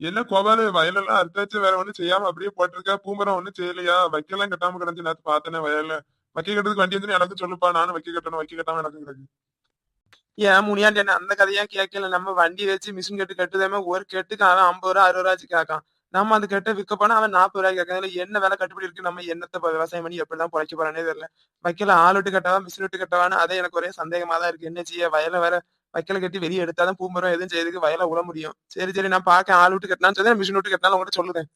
என்ன கோபாலு வயலெல்லாம் அறுத்தாச்சு வேற ஒண்ணும் செய்யாம அப்படியே போட்டிருக்க? பூமரம் ஒண்ணும் செய்யலையா? வைக்கலாம் கட்டாம கிடந்து நேத்து பார்த்தேனே வயல்ல. வைக்க கட்டுறதுக்கு வண்டி வந்து எனக்கு சொல்லுப்பா. நானும் வைக்க கட்டணும் வைக்க கட்டாம எனக்கு கிடக்கு ஏன் முனியாண்டி என்ன அந்த கதையா கேட்கல. நம்ம வண்டி வச்சு மிஷின் கட்டு கட்டுதாம ஒரு கெட்டுக்கு அவன் ஐம்பது ரூபா அறுபது ரூபாய்க்கு கேட்கான். நம்ம அந்த கெட்ட விற்க போனா அவன் நாற்பது ரூபாய் கேட்கான். என்ன வேலை கட்டுப்படி இருக்கு? நம்ம என்னத்த விவசாயம் பண்ணி எப்படிதான் பொழைக்க போறானே தெரியல. வைக்கல ஆள் விட்டு கட்டவா மிஷின் விட்டு கட்டவான்னு அதே எனக்கு ஒரே சந்தேகமா தான் இருக்கு. என்ன செய்ய? வயல வேற வைக்கல கட்டி வெளியே எடுத்தாதான் பூமரம் எதுவும் செய்யறதுக்கு வயல உழ முடியும். சரி சரி நான் பாக்க ஆள் விட்டு கட்டினான்னு சொல்லி மிஷின் விட்டு கட்டினாலும் உங்கள்கிட்ட சொல்லுறேன்.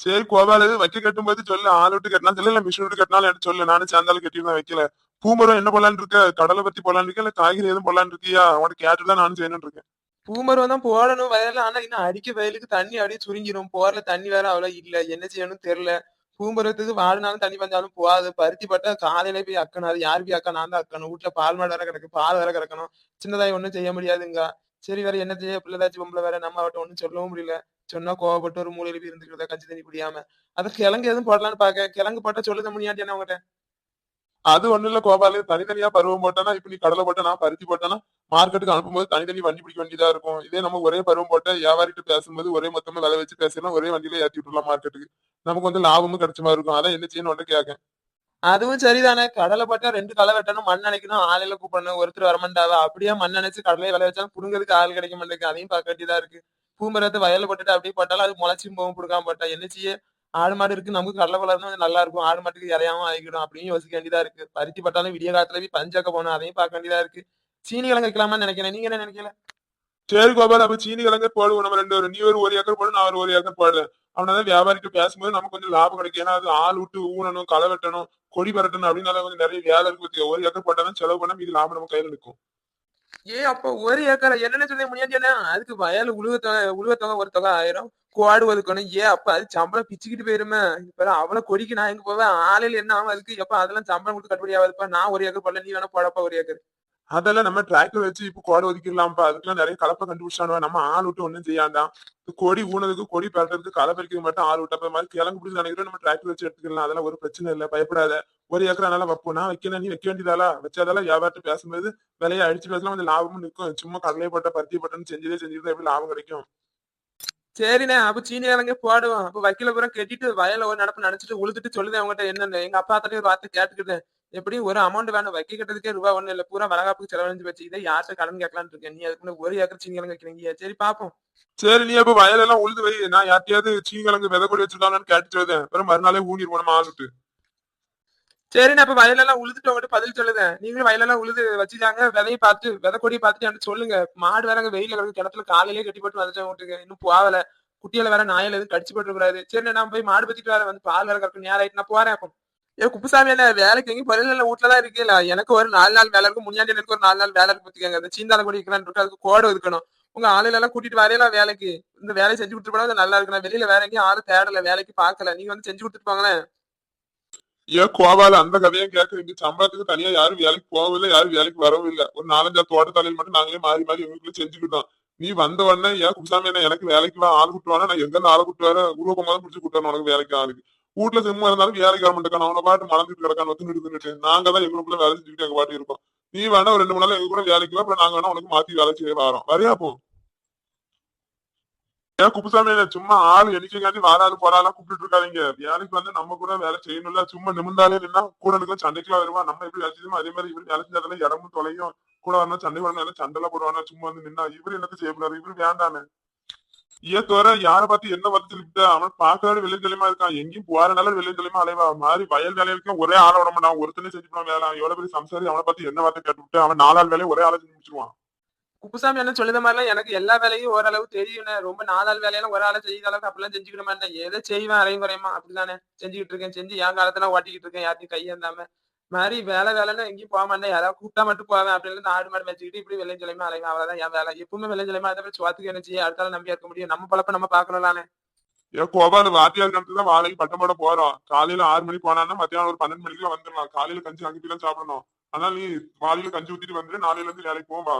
சரி கோபால வைக்க கட்டும் போது சொல்லு. ஆள் விட்டு கட்டினா சொல்லு. இல்ல மிஷின் விட்டு கட்டினாலும் எனக்கு சொல்லு. நானும் சேர்ந்தாலும் கட்டிருந்தேன் வைக்கல. பூமரம் என்ன போலான்னு இருக்க? கடலை பத்தி போலான்னு இருக்க? இல்ல காய்கறி எதுவும் போலான்னு இருக்கியா? உனக்கு கேட்டுட்டு தான் நானும் செய்யணும்னு இருக்கேன். பூமரம் தான் போடணும். வயல்ல ஆனா இன்னும் அடிக்க வயலுக்கு தண்ணி அப்படியே சுருங்கிடும் போறல தண்ணி வேற அவ்வளவு இல்ல. என்ன செய்யணும்னு தெரியல. பூமரத்துக்கு வாழ்நாளும் தண்ணி பஞ்சாலும் போகாது. பருத்தி பட்டா காலையில போய் அக்கணும் அது யார் போய் அக்கா நான் தான் அக்கணும். வீட்டுல பால் மாடு வேற கிடக்கு பால் வேற கிடக்கணும். சின்னதாய் ஒண்ணும் செய்ய முடியாதுங்க. சரி வேற என்ன செய்ய? பிள்ளைதாச்சும் பொம்பளை வேற நம்ம அவட்ட ஒண்ணும் சொல்லவும் முடியல. சொன்னா கோவப்பட்டு ஒரு மூலையில போய் இருந்துக்கிறதா கஞ்சி தண்ணி குடியாம. அது கிழங்கு எதுவும் போடலான்னு பாக்க. கிழங்கு போட்டா சொல்லுத முடியாட்டி என்ன உங்ககிட்ட. அது ஒண்ணும் இல்ல கோபாலு. தனித்தனியா பருவம் போட்டானா இப்ப நீ கடலை போட்டனா பருத்தி போட்டானா மார்க்கெட்டுக்கு அனுப்பும்போது தனித்தனி வண்டி பிடிக்க வேண்டியதா இருக்கும். இதே நம்ம ஒரே பருவம் போட்ட வியாபாரிட்டு பேசும்போது ஒரே மொத்தமா விலை வச்சு பேசலாம் ஒரே வண்டியில ஏற்றி விட்டுலாம் மார்க்கெட்டுக்கு. நமக்கு வந்து லாபமும் கிடைச்ச மாதிரி இருக்கும். அதான் என்ன செய்யணும் கேட்க அதுவும் சரிதானே. கடலை போட்டா ரெண்டு களை வெட்டணும் மண் அணைக்கணும் ஆலையில கூப்பிடணும். ஒருத்தர் வரமாட்டாவா அப்படியே மண் அணைச்சு கடலையை விளை வச்சாலும் புடுங்கிறதுக்கு ஆள் கிடைக்க மாட்டேங்குது. அதையும் பார்க்க வேண்டியதா இருக்கு. பூமரத்தை வயல்ல போட்டுட்டு அப்படியே போட்டாலும் அது முளைச்சும் போகும் புடுக்காம போட்டா. என்ன செய்ய? ஆடு மாடு இருக்கு. நமக்கு கடலை வளர்ந்தா நல்லா இருக்கும். ஆடு மாட்டுக்கு இறையாம ஆகிடும் அப்படின்னு யோசிக்க வேண்டியதா இருக்கு. பருத்தி பட்டாலும் விடிய காலத்துல போய் பஞ்சாக்க போகணும். அதையும் பார்க்க வேண்டியதா இருக்கு. சீனி கிழங்கு வைக்கலாமான்னு நினைக்கிறேன். நீங்க என்ன நினைக்கல? சரி கோபால் அப்ப சீனி கிழங்கு போடுவோம். நம்ம ரெண்டு பேரும். நீ ஒரு ஒரு ஏக்கர் போடு நான் ஒரு ஒரு ஏக்கர் போடுறேன் அவனால வியாபாரிட்டு பேசும்போது நமக்கு கொஞ்சம் லாபம் கிடைக்கும். ஏன்னா அது ஆள் விட்டு ஊனணும் களை வெட்டணும் கொடி பரட்டணும் அப்படின்னால கொஞ்சம் நிறைய வேலை இருக்கு ஒரு ஏக்கர் போட்டாலும் செலவு பண்ண இது லாபம் நம்ம கையில நிற்கும் ஏ அப்ப ஒரு ஏக்கர் என்னன்னு சொல்லி முடியாது அதுக்கு வயல் உழுவ தொகை உழுவ தொகை ஒரு தொகை ஆயிரம். குவாடு ஒதுக்கணும். ஏ அப்ப அது சம்பளம் பிச்சுக்கிட்டு போயிருமே. இப்ப அவ்வளவு கொடிக்கு நான் எங்க போவேன்? ஆலையில என்ன ஆகும் அதுக்கு எப்ப அதெல்லாம் சம்பளம் கொடுத்து கட்டுப்படி ஆகாதுப்பா நான் ஒரு ஏக்கர் போடல நீ வேணா போடப்பா ஒரு ஏக்கர். அதெல்லாம் நம்ம டிராக்டர் வச்சு இப்ப கோடை ஒதுக்கிடலாம்ப்பா. அதுக்கெல்லாம் நிறைய கலப்பை கண்டுபிடிச்சானுவா. நம்ம ஆள் விட்டு ஒண்ணும் செய்யாதான் கொடி ஊனதுக்கு கொடி பறக்கிறதுக்கு களை பறிக்கிறது மட்டும் ஆள் விட்டப்ப மாதிரி கிழங்கு பிடிச்சி நினைக்கிறோம் நம்ம டிராக்டர் வச்சு எடுத்துக்கலாம். அதெல்லாம் ஒரு பிரச்சனை இல்லை. பயப்படாத. ஒரு ஏக்கர் வைப்போம். நான் வைக்கணும் நீ வைக்க வேண்டியதாலா வச்சாதால வியாபாரத்தை பேசும்போது விலையை அடிச்சு பேசலாம் கொஞ்சம் லாபமும் நிற்கும். சும்மா கடலையை போட்ட பருத்தி போட்டோம்னு செஞ்சதே செஞ்சுதான் எப்படி லாபம் கிடைக்கும்? சரிண்ணே. அப்ப சீனி கிழங்கே போடுவோம். அப்ப வக்கீல பூரா கட்டிட்டு வயல ஒரு நடப்பு நினைச்சிட்டு உழுதுட்டு சொல்லுதேன் அவங்ககிட்ட என்னன்னு. எங்க அப்பா தட்டி ஒரு வார்த்தை கேட்டுக்கிட்டேன் எப்படியும் ஒரு அமௌண்ட் வேணும். வைக்க கட்டுறதுக்கே ரூபா ஒண்ணு இல்ல. பூரா வளகாப்புக்கு செலவழிஞ்சு வச்சு இதை யார்கிட்ட கடன் கேட்கலான்னு இருக்கேன்? நீ அதுக்கு முன்ன ஒரு ஏக்கர் சீனி கிழங்கு வைக்கிறீங்க சரி பாப்போம் சரி நீ அப்ப வயலெல்லாம் உழுது வை. நான் யார்ட்டையாவது சீனி கிழங்கு விதை கொடி வச்சிருக்காங்கன்னு கேட்டு சொல்லுதேன் அப்புறம் மறுநாளே ஊனிடுவோம் நம்ம ஆளுட்டு. சரிண்ணே அப்ப வயலெல்லாம் உழுதுட்டு உங்ககிட்ட பதில் சொல்லுதேன். நீங்களும் வயலெல்லாம் உழுது வச்சுட்டாங்க விதையை பார்த்து விதை கொடியை பார்த்துட்டு எனக்கு சொல்லுங்க. மாடு வேற அங்க வெயில கிடக்கு. கிணத்துல காலையிலேயே கட்டி போட்டு வீட்டுக்கு. இன்னும் போகல. குட்டியில வேற நாயில எதுவும் கடிச்சு போட்டு கூடாது சரி நான் போய் மாடு பத்திட்டு வேற வந்து பால் வேற கறக்கும் நேரம் ஆயிட்டு நான் போறேன் அப்போ. ஏ குப்புசாமி என்ன வேலைக்கு எங்கேயும் பரவாயில்ல இல்ல வீட்டுல தான் இருக்கல எனக்கு ஒரு நாலு நாள் வேலை இருக்கும் முன்னாடி எனக்கு ஒரு நாலு நாள் வேலை இருக்கு பத்திக்கங்க. அந்த சீந்தால கூட இருக்கிறான் இருக்கு அதுக்கு கோடை இருக்கணும் உங்க ஆளுல எல்லாம் கூட்டிட்டு வரையலாம் வேலைக்கு. இந்த வேலையை செஞ்சு கொடுத்துட்டு போனா நல்லா இருக்கு வெளியில வேற எங்கேயும் ஆளு தேடல வேலைக்கு பார்க்கல. நீங்க வந்து செஞ்சு கொடுத்துட்டு போங்களேன். ஏன் கோவால அந்த கதையும் கேட்க சம்பளத்துக்கு தனியா யாரும் வேலைக்கு போகவில்லை யாரும் வேலைக்கு வரவும் இல்லை. ஒரு நாலஞ்சா தோட்டத்தாலையில் மட்டும் நாங்களே மாறி மாறி எங்களுக்குள்ள செஞ்சுக்கிட்டோம் நீ வந்த உடனே ஏன் குசாமி என்ன எனக்கு வேலைக்கு ஆள் கூட்டுவானா நான் எங்க ஆள் கூட்டுவாரு கூட்டு பிடிச்சி கூட்டணும் உனக்கு வேலைக்கு ஆளுக்கு. வீட்டுல சும்மா இருந்தாலும் வேலைக்கு வர மாட்டேக்கான அவனை பாட்டு மறந்துட்டு கிடக்கான் வந்து நிறுத்துட்டு நாங்க தான் எங்களுக்குள்ள வேலை செஞ்சுக்கிட்டு எங்க பாட்டு இருக்கோம். நீ வேணா ஒரு ரெண்டு மணி நேரம் எங்க கூட வேலைக்கு வா அப்புறம் நாங்க வேணா உனக்கு மாத்தி வேலை செய்ய வரோம். வரையா போ. ஏன் குப்புசாமி சும்மா ஆள் எண்ணிக்கைக்காண்டி வாராது போறாலாம் கூப்பிட்டு இருக்காதீங்க. வேலைக்கு வந்து நம்ம கூட வேலை செய்யணும்ல சும்மா நிமிந்தாலே நின்னா கூட நிற்க சண்டைக்குலாம் வருவா. நம்ம எப்படி வேலை அதே மாதிரி இவரு வேலை செஞ்சாதால இடமும் தொலையும். கூட வரணும் சண்டை வரணும் எல்லாம் போடுவானா சும்மா வந்து நின்னா இவரு செய்ய செய்யக்கூடாது இவரு வேண்டானே ஏன் தவிர யாரை பார்த்து என்ன பார்த்து சொல்லிட்டு அவன் பார்க்கறது வெளியே தெளிமா இருக்கான். எங்கேயும் போறனால வெளியே தெளிமா அலைவா? மாதிரி வயல் வேலைக்கும் ஒரே ஆள விட மாட்டான். ஒருத்தனே செஞ்சுப்பான் வேலை. எவ்வளவு பெரிய சம்சாரி அவனை பார்த்து என்ன வார்த்தை கேட்டுவிட்டு அவன் நாலாள் வேலையை ஒரே ஆளை செஞ்சு முடிச்சிருவான். குப்புசாமி என்ன சொல்லுத மாதிரிலாம் எனக்கு எல்லா வேலையும் ஓரளவு தெரியும் ரொம்ப நாலாள் வேலையெல்லாம் ஒரு ஆளை செய்யாத அளவுக்கு அப்படிலாம் செஞ்சுக்கிட மாட்டேன் எதை செய்வேன் அரையும் குறையுமா அப்படிதானே செஞ்சுக்கிட்டு இருக்கேன். செஞ்சு என் காலத்துல ஓட்டிக்கிட்டு இருக்கேன். யார்த்தையும் கையேந்தாம மாதிரி வேலை வேலைன்னு எங்கேயும் போக மாட்டேன் யாராவது கூப்பிட்டா மட்டும் போவேன் அப்படின்னு ஆடு மாடு வச்சுக்கிட்டு இப்படி வெள்ளை தலைமை அலைவேன் அவ்வளவுதான் என் வேலை. எப்பவுமே வெள்ளை தலைமை அதை பற்றி சுவாத்துக்கு என்ன செய்ய அடுத்தால நம்பியா இருக்க முடியும். நம்ம பழப்ப நம்ம பாக்கணும்லானே ஏன் கோபால் வாத்தியார் காலத்துல தான் வாழைக்கு பட்டம் போட போறோம். காலையில ஆறு மணிக்கு போனான்னா மத்தியானம் ஒரு பன்னெண்டு மணிக்குள்ள வந்துடலாம். காலையில கஞ்சி அங்கிட்டு தான் சாப்பிடணும். அதனால நீ வாழையில கஞ்சி ஊத்திட்டு வந்துட்டு நாளையில இருந்து வேலைக்கு போவா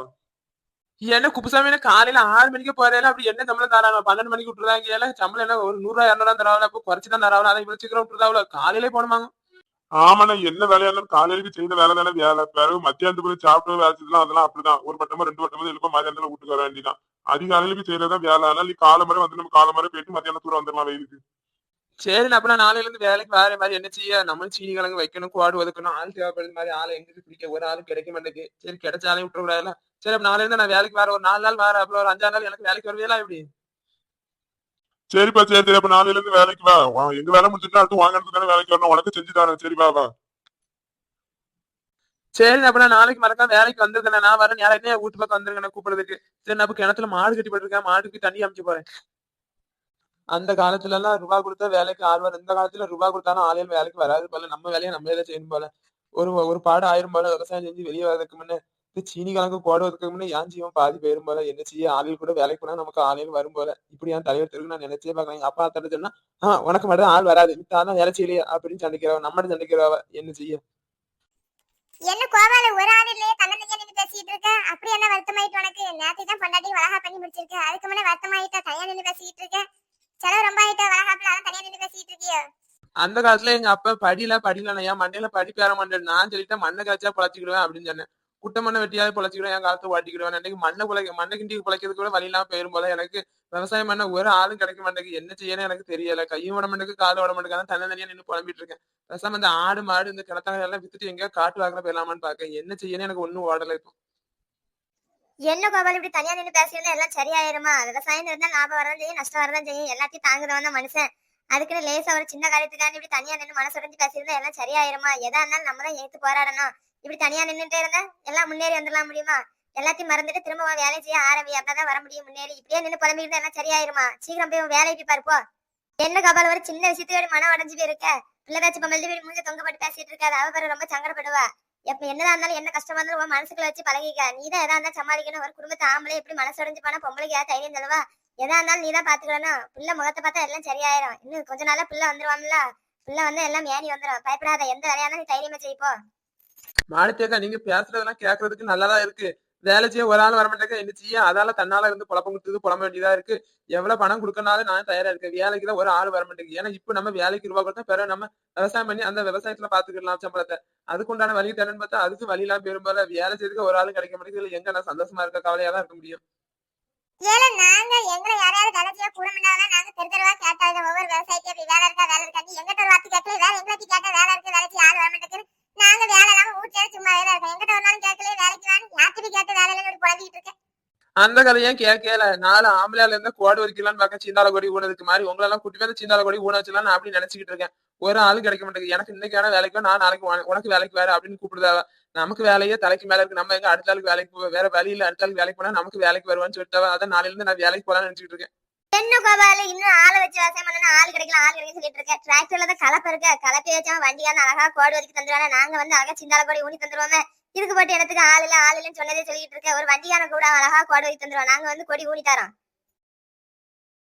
என்ன குப்புசாமி காலையில ஆறு மணிக்கு போறேன் அப்படி என்ன சம்பளம் தராங்க? பன்னெண்டு மணிக்கு விட்டுருதாங்க ஏன்னா சம்பளம் என்ன ஒரு நூறு ரூபாய் இரநூறுவா அப்போ குறைச்சு தான் தராங்க அதை இவ்வளவு சீக்கிரம் விட்டுருதாவுல காலையிலே போனமாங்க ஆமாண்ணா என்ன வேலையா இருந்தாலும் காலையில செய்த வேலை தானே வேலை. பிறகு மத்தியானத்து போய் சாப்பிட்டு வேலை செய்யலாம் அதெல்லாம் அப்படிதான். ஒரு பட்டமா ரெண்டு பட்டமா எழுப்ப மதியானத்துல வீட்டுக்கு வர வேண்டியதான் அதிகாலையிலுக்கு செய்யறதா வேலை. ஆனால் நீ காலை மாதிரி வந்து நம்ம காலை மாதிரி போயிட்டு மத்தியானம் தூரம் வந்துடலாம் வெயிலுக்கு. சரி அப்ப நாளையில இருந்து வேலைக்கு வேற மாதிரி என்ன செய்ய? நம்மளும் சீனி கிழங்கு வைக்கணும் குவாடு ஒதுக்கணும் ஆள் தேவைப்படுற மாதிரி ஆளை எங்களுக்கு பிடிக்க? ஒரு ஆளும் கிடைக்க மாட்டேங்குது. சரி கிடைச்சாலே விட்டுற கூடாதுல சரி அப்ப நாளையில இருந்து நான் வேலைக்கு வேற ஒரு நாலு நாள் வேற அப்புறம் ஒரு அஞ்சாறு நாள் எனக்கு வேலைக்கு வருவேலா எப்படி? சரிப்பா சரி சரி அப்ப நாளையில இருந்து வேலைக்கு வா. வா, எங்க வேலை முடிச்சுட்டு அடுத்து வாங்கறதுக்கு தானே வேலைக்கு வரணும். உனக்கு செஞ்சு தரேன் சரி வா வா. சரி அப்ப நான் நாளைக்கு மறக்காம வேலைக்கு வந்திருக்கேன் நான் வரேன். யாரையுமே வீட்டு பக்கம் வந்திருக்கேன் கூப்பிடுறதுக்கு. சரி நான் கிணத்துல மாடு கட்டி போட்டிருக்கேன். மாட்டுக்கு தண்ணி அமைச்சு போறேன். அந்த காலத்துல எல்லாம் ரூபா கொடுத்தா வேலைக்கு ஆள் இந்த காலத்துல ரூபா கொடுத்தாலும் ஆளுகள் வேலைக்கு வராது போல. நம்ம வேலையை நம்மளே தான் செய்யணும் போல. ஒரு ஒரு பாடு ஆயிரம் போல. விவசாயம் செஞ்சு வெளியே வரதுக்கு முன்ன. சீனி கணக்கு போடுவதற்கு முன்ன ஏன் ஜீவன் பாதி போயிரும் போல. என்ன செய்ய? ஆளுகள் கூட வேலைக்கு போனா நமக்கு ஆளுகள் வரும் போல. இப்படி என் தலைவர் தெருக்கு நான் நினைச்சே பார்க்கலாம் எங்க அப்பா தட்டு சொன்னா ஆஹ் உனக்கு மட்டும் ஆள் வராது. மித்தாதான் வேலை செய்யலையே அப்படின்னு சண்டைக்கிறவ நம்மகிட்ட சண்டைக்கிறவ என்ன செய்ய? என்ன கோபால ஒரு ஆள் இல்லையே? தன்னந்தனியா நின்னு பேசிட்டு இருக்க? அப்படி என்ன வருத்தமாயிட்டு உனக்கு? நேத்து தான் பொண்டாட்டி வளகா பண்ணி முடிச்சிருக்க. அதுக்கு முன்ன வருத்தமாயிட்டா தனியா நின்னு பேசிட்டு இருக்க? செலவு ரொம்ப ஆயிட்டா வளகாப்புல அதான் தனியா நின்னு பேசிட்டு இருக்கியோ? அந்த காலத்துல எங்க அப்பா படியில படியில என் மண்டையில படிப்பு ஏற மாட்டேன் நான் சொல்லிட்டேன் மண்ணை காய்ச்சா பொழைச்சிக்கிடுவேன் அப்படின்னு சொன்னேன். குட்ட மண்ணை வெட்டியாவது பொழைச்சிக்கிடுவேன் என் காலத்தை ஓட்டிக்கிடுவேன். அன்னைக்கு மண்ணை குலைக்க மண்ணை கிண்டி பொழைக்கிறதுக்கு கூட வழி இல்லாம போயிரும் போல. எனக்கு விவசாயம் பண்ண ஒரு ஆளும் கிடைக்க மாட்டேங்குது. என்ன செய்யணும் எனக்கு தெரியல. கையும் விட மாட்டேங்குது காலும் விட மாட்டேங்குது தனியா தனியா நின்று புலம்பிட்டு இருக்கேன். விவசாயம் அந்த ஆடு மாடு இந்த கிணத்தாங்க எல்லாம் வித்துட்டு எங்கேயா காட்டு வாக்குற போயிடலாமான்னு பாக்கேன். என்ன செய்யணும் எனக்கு ஒண்ணும் ஓடல இப்போ. என்ன கோபால் இப்படி தனியா நின்னு பேசுறதுல எல்லாம் சரியாயிருமா? விவசாயம் இருந்தா லாபம் வரதான் செய்யும் நஷ்டம் வரதான் செய்யும். எல்லாத்தையும் தாங்குதவன் தான் மனுஷன். அதுக்குன்னு லேசா ஒரு சின்ன காரியத்துக்காண்டி இப்படி தனியா நின்னு மனசு உடஞ்சு பேசியிருந்தா எல்லாம் சரியாயிருமா? எதா இருந்தாலும் நம்ம தான் ஏத்து போராடணும். இப்படி தனியா நின்னுட்டே இருந்தா எல்லாம் முன்னேறி வந்துடலாம் முடியுமா? எல்லாத்தையும் மறந்துட்டு திரும்ப உன் வேலை செய்ய ஆரம்பி. அப்பதான் வர முடியும் முன்னேறி. இப்படியே நின்னு புலம்பிட்டு எல்லாம் சரியாயிருமா? சீக்கிரம் போய் உன் வேலைக்கு பார்ப்போ என்ன கபால் ஒரு சின்ன விஷயத்துக்கு மனம் உடஞ்சு போயிருக்க பிள்ளை பேச்சு பொம்பளை வீடு தொங்கப்பட்டு பேசிட்டு இருக்காது. அவ பேரு ரொம்ப சங்கடப்படுவா. எப்ப என்னதான் இருந்தாலும் என்ன கஷ்டமா இருந்தாலும் உன் மனசுக்குள்ள வச்சு பழகிக்க. நீ தான் எதா இருந்தாலும் சமாளிக்கணும். ஒரு குடும்பத்தை ஆம்பளை எப்படி மனசு உடஞ்சு போனா பொம்பளைக்கு ஏதாவது தைரியம் தருவா எதா இருந்தாலும் நீ தான் பாத்துக்கணும் பிள்ளை முகத்தை பார்த்தா எல்லாம் சரியாயிரும். இன்னும் கொஞ்ச நாளா பிள்ளை வந்துருவான்ல. பிள்ளை வந்து எல்லாம் மேனி வந்துரும். பயப்படாத. எந்த வேலையா இருந்தாலும் நீ தைரியமா செய்ப்போ மாடித்தேக்கா நீங்க பேசுறதெல்லாம் கேட்கறதுக்கு நல்லாதான் இருக்கு. வேலை செய்ய ஒரு ஆள் வர மாட்டேங்க என்ன செய்ய? அதால தன்னால இருந்து குழப்பம் கொடுத்தது புலம்ப வேண்டியதா இருக்கு. எவ்வளவு பணம் கொடுக்கனாலும் நான் தயாரா இருக்கேன். வேலைக்கு தான் ஒரு ஆள் வர ஏன்னா இப்ப நம்ம வேலைக்கு ரூபா கொடுத்தா பிறகு நம்ம விவசாயம் பண்ணி அந்த விவசாயத்துல பாத்துக்கலாம் சம்பளத்தை. அதுக்குண்டான வழி தரேன்னு பார்த்தா அதுக்கு வழி எல்லாம் பெரும்பால வேலை செய்யறதுக்கு ஒரு ஆள் கிடைக்க மாட்டேங்குது. எங்க நான் சந்தோஷமா இருக்க கவலையா தான் இருக்க முடியும். ஏல நாங்க எங்களை யாரையாவது கலச்சியா கூட நாங்க தெரு கேட்டாங்க ஒவ்வொரு விவசாயிக்கு வேலை இருக்கா வேலை இருக்கா நீ எங்கிட்ட ஒரு வார்த்தை கேட்கல. வேற எங்களை கேட்டா வேலை இருக்கு வேலைக்கு ஆள் வர மாட்டேங்குது அந்த கதையும் கேட்கல நாலு ஆம்பளையால இருந்தா கோடு வரைக்கலாம்னு பார்க்க சீந்தால கொடி ஊனதுக்கு மாதிரி உங்களை எல்லாம் கூட்டி வந்து சீந்தால கொடி ஊன வச்சுலாம் நான் அப்படி நினைச்சுக்கிட்டு இருக்கேன். ஒரு ஆளு கிடைக்க மாட்டேங்குது. எனக்கு இன்னைக்கான வேலைக்கு நான் நாளைக்கு உனக்கு வேலைக்கு வேற அப்படின்னு கூப்பிடுதாவ நமக்கு வேலையே தலைக்கு மேல இருக்கு. நம்ம எங்க அடுத்த ஆளுக்கு வேலைக்கு போவோம் வேற வேலையில அடுத்த ஆளுக்கு வேலைக்கு போனா நமக்கு வேலைக்கு வருவான்னு சொல்லிட்டு அதான் நாளையில இருந்து நான் வேலைக்கு போலாம்னு நினைச்சிட்டு இருக்கேன். என்ன கோபால இன்னும் ஆளை வச்சு விவசாயம் பண்ணா ஆள் கிடைக்கல ஆள் கிடைக்க சொல்லிட்டு இருக்கேன். டிராக்டர்ல தான் கலப்பை இருக்க. கலப்பை வச்சா வண்டியா அழகா கோடு வரைக்கும் தந்துருவாங்க. நாங்க வந்து அழகா சிந்தால கோடி ஊனி தந்துருவோமே. இதுக்கு போட்டு இடத்துக்கு ஆள் இல்ல ஆள் இல்லைன்னு சொன்னதே சொல்லிட்டு இருக்க. ஒரு வண்டியான கூட அழகா கோடு வைத்து தந்துருவோம் நாங்க வந்து கொடி ஊனி தரோம்